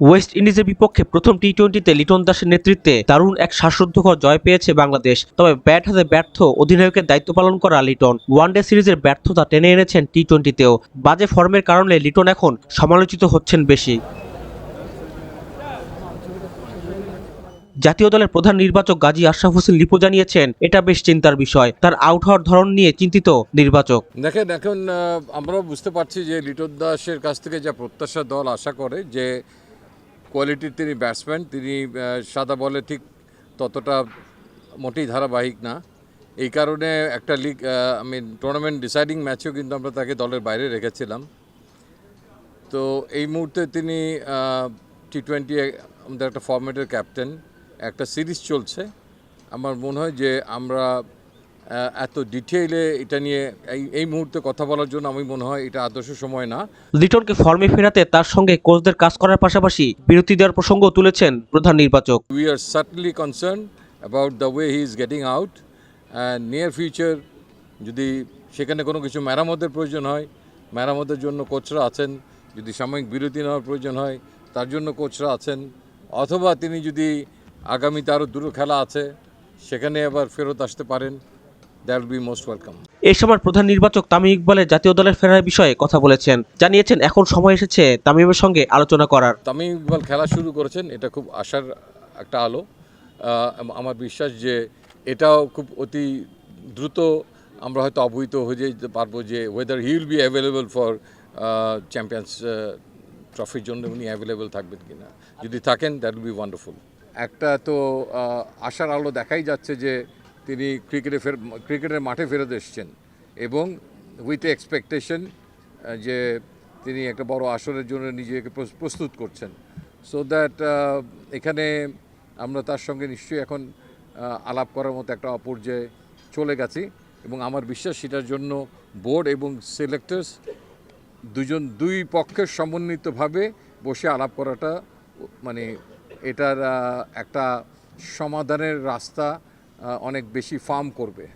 West ইন্ডিজের বিপক্ষে প্রথম টি টোয়েন্টিতে লিটন দাসের নেতৃত্বে দারুণ এক শ্বাসরুদ্ধকর জয় পেয়েছে বাংলাদেশ। তবে ব্যাট হাতে ব্যর্থ অধিনায়কের দায়িত্ব পালন করা লিটন। ওয়ানডে সিরিজের ব্যর্থতা টেনে এনেছেন টি টোয়েন্টিতেও বাজে ফর্মের কারণে লিটন এখন সমালোচিত হচ্ছেন বেশি। জাতীয় দলের প্রধান নির্বাচক গাজী আশরাফ হোসেন লিপু জানিয়েছেন এটা বেশ চিন্তার বিষয়। তার আউট হওয়ার ধরন নিয়ে চিন্তিত নির্বাচক। দেখেন এখন আহ, আমরাও বুঝতে পারছি যে লিটন দাসের কাছ থেকে যা প্রত্যাশা দল আশা করে যে কোয়ালিটির তিনি ব্যাটসম্যান তিনি সাদা বলে ঠিক ততটা মোটেই ধারাবাহিক না। এই কারণে একটা লিগ আমি টুর্নামেন্ট ডিসাইডিং ম্যাচেও কিন্তু আমরা তাকে দলের বাইরে রেখেছিলাম। তো এই মুহূর্তে তিনি টি টোয়েন্টি আমাদের একটা ফর্মেটের ক্যাপ্টেন একটা সিরিজ চলছে। আমার মনে হয় যে আমরা এত ডিটেইলে এটা নিয়ে এই এই মুহূর্তে কথা বলার জন্য আমি মনে হয় এটা আদর্শ সময় না। লিটনকে ফর্মে ফেরাতে তার সঙ্গে কোচদের কাজ করার পাশাপাশি বিরতি দেওয়ার প্রসঙ্গ তুলেছেন প্রধান নির্বাচক। We are certainly concern about the way is getting out and near future যদি সেখানে কোনো কিছু মেরামতের প্রয়োজন হয় মেরামতের জন্য কোচরা আছেন যদি সাময়িক বিরতি নেওয়ার প্রয়োজন হয় তার জন্য কোচরা আছেন অথবা তিনি যদি আগামীতে আরও দুটো খেলা আছে সেখানে আবার ফেরত আসতে পারেন। দ্যাট বি মোস্ট ওয়েলকাম এ সময় প্রধান নির্বাচক তামিম ইকবালের জাতীয় দলের ফেরার বিষয়ে কথা বলেছেন। জানিয়েছেন এখন সময় এসেছে তামিমের সঙ্গে আলোচনা করার। তামিম ইকবাল খেলা শুরু করেছেন এটা খুব আশার একটা আলো। আমার বিশ্বাস যে এটাও খুব অতি দ্রুত আমরা হয়তো অবহিত হয়ে যেতে পারব যে whether he will be available for champions ট্রফির জন্য উনি অ্যাভেলেবল থাকবেন কি না যদি থাকেন দ্যাট উইল বি ওয়ান্ডারফুল একটা তো আশার আলো দেখাই যাচ্ছে যে তিনি ক্রিকেটে ফের, ক্রিকেটের মাঠে ফেরত এসছেন এবং উইথ এক্সপেকটেশন যে তিনি একটা বড় আসরের জন্য নিজেকে প্রস- প্রস্তুত করছেন। সো দ্যাট এখানে আমরা তার সঙ্গে নিশ্চয়ই এখন আলাপ করার মতো একটা অপর্যায়ে চলে গেছি এবং আমার বিশ্বাস সেটার জন্য বোর্ড এবং সিলেক্টার্স দুজন, দুই পক্ষের সমন্বিতভাবে বসে আলাপ করাটা মানে এটার একটা সমাধানের রাস্তা অনেক বেশি ফার্ম করবে।